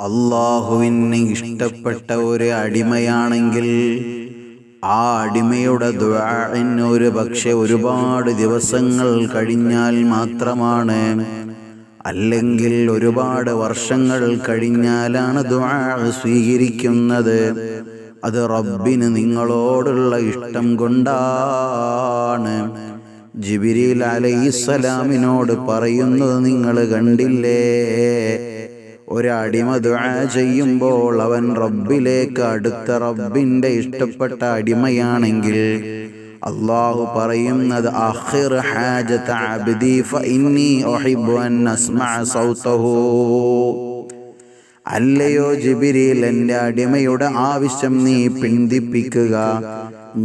അള്ളാഹുവിന് ഇഷ്ടപ്പെട്ട ഒരു അടിമയാണെങ്കിൽ ആ അടിമയുടെ ഒരു പക്ഷെ ഒരുപാട് ദിവസങ്ങൾ കഴിഞ്ഞാൽ മാത്രമാണ്. അല്ലെങ്കിൽ ഒരുപാട് വർഷങ്ങൾ കഴിഞ്ഞാലാണ് സ്വീകരിക്കുന്നത്. അത് റബ്ബിന് നിങ്ങളോടുള്ള ഇഷ്ടം കൊണ്ടാണ്. ജിബിരിൽ അലൈസലാമിനോട് പറയുന്നത് നിങ്ങൾ കണ്ടില്ലേ? ഒരടിമ ദുആ ചെയ്യുമ്പോൾ അവൻ റബ്ബിലേക്ക് അടുത്ത റബ്ബിന്റെ ഇഷ്ടപ്പെട്ട അടിമയാണെങ്കിൽ അള്ളാഹു പറയുന്നത് അഖിർ ഹാജത അബ്ദി ഫഇന്നി ഉഹിബ്ബു അൻ അസ്മഅ സൗതഹു. അല്ലയോ ജിബിരിൽ എന്റെ അടിമയുടെ ആവശ്യം നീ പിന്തിപ്പിക്കുക.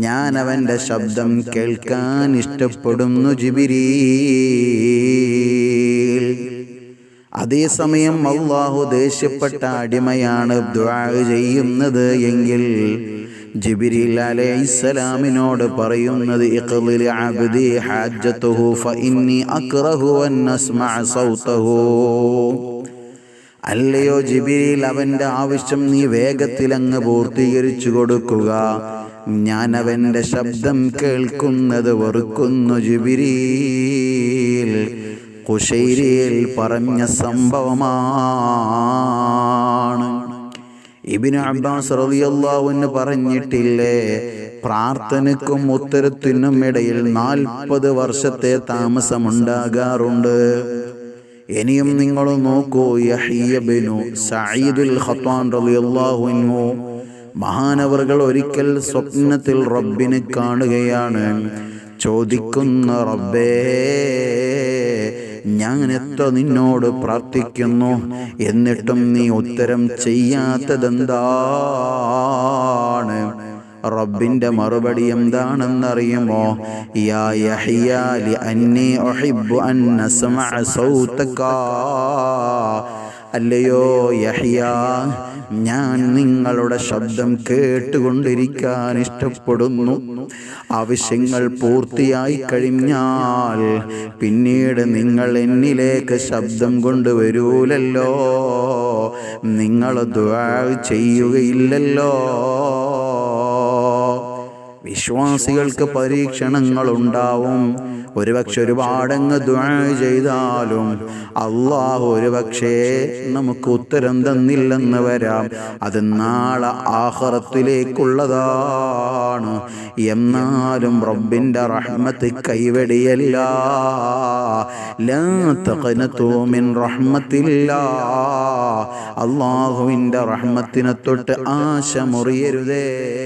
ഞാൻ അവന്റെ ശബ്ദം കേൾക്കാൻ ഇഷ്ടപ്പെടുന്നു ജിബിരീൽ അതേസമയം അള്ളാഹു ദേഷ്യപ്പെട്ട അടിമയാണ് ചെയ്യുന്നത് എങ്കിൽ ജിബിരിൽ അലൈഹിസ്സലാമിനോട് പറയുന്നത് ഫഇന്നി സൗതഹു. അല്ലയോ ജിബിരിൽ അവന്റെ ആവശ്യം നീ വേഗത്തിൽ അങ്ങ് പൂർത്തീകരിച്ചു കൊടുക്കുക. ഞാൻ അവന്റെ ശബ്ദം കേൾക്കുന്നത് വെറുക്കുന്നു ജിബിരിൽ. കുശൈരിയിൽ പറഞ്ഞ സംഭവമാണ്. ഇബിന് അബ്ബാസ് റളിയല്ലാഹുവിന് പറഞ്ഞിട്ടില്ലേ? പ്രാർത്ഥനയ്ക്കും ഉത്തരത്തിനും ഇടയിൽ നാൽപ്പത് വർഷത്തെ താമസമുണ്ടാകാറുണ്ട് ഇനിയും നിങ്ങൾ നോക്കൂ സഈദുൽ ഖത്വാൻ മഹാനവറുകൾ ഒരിക്കൽ സ്വപ്നത്തിൽ റബ്ബിനെ കാണുകയാണ്. ചോദിക്കുന്ന റബ്ബേ ഞാൻ എത്ര നിന്നോട് പ്രാർത്ഥിക്കുന്നു? എന്നിട്ടും നീ ഉത്തരം ചെയ്യാത്തതെന്താണ്? റബ്ബിന്റെ മറുപടി എന്താണെന്നറിയുമോ? അന്നി അൻ അസ്മഅ അല്ലയോ യഹിയാ ഞാൻ നിങ്ങളുടെ ശബ്ദം കേട്ടുകൊണ്ടിരിക്കാൻ ഇഷ്ടപ്പെടുന്നു. ആവശ്യങ്ങൾ പൂർത്തിയായി കഴിഞ്ഞാൽ പിന്നീട് നിങ്ങൾ എന്നിലേക്ക് ശബ്ദം കൊണ്ടുവരൂലല്ലോ. നിങ്ങൾ ദ്വാ ചെയ്യുകയില്ലല്ലോ. വിശ്വാസികൾക്ക് പരീക്ഷണങ്ങൾ ഉണ്ടാവും ഒരുപക്ഷെ ഒരുപാടങ്ങ് ചെയ്താലും അള്ളാഹു ഒരുപക്ഷേ നമുക്ക് ഉത്തരം തന്നില്ലെന്ന് വരാം. അത് നാളെ ആഹറത്തിലേക്കുള്ളതാണ്. എന്നാലും റബ്ബിന്റെ റഹ്മത്ത് കൈവെടിയല്ല. അള്ളാഹുവിന്റെ റഹ്മത്തിനെ തൊട്ട് ആശ മുറിയരുതേ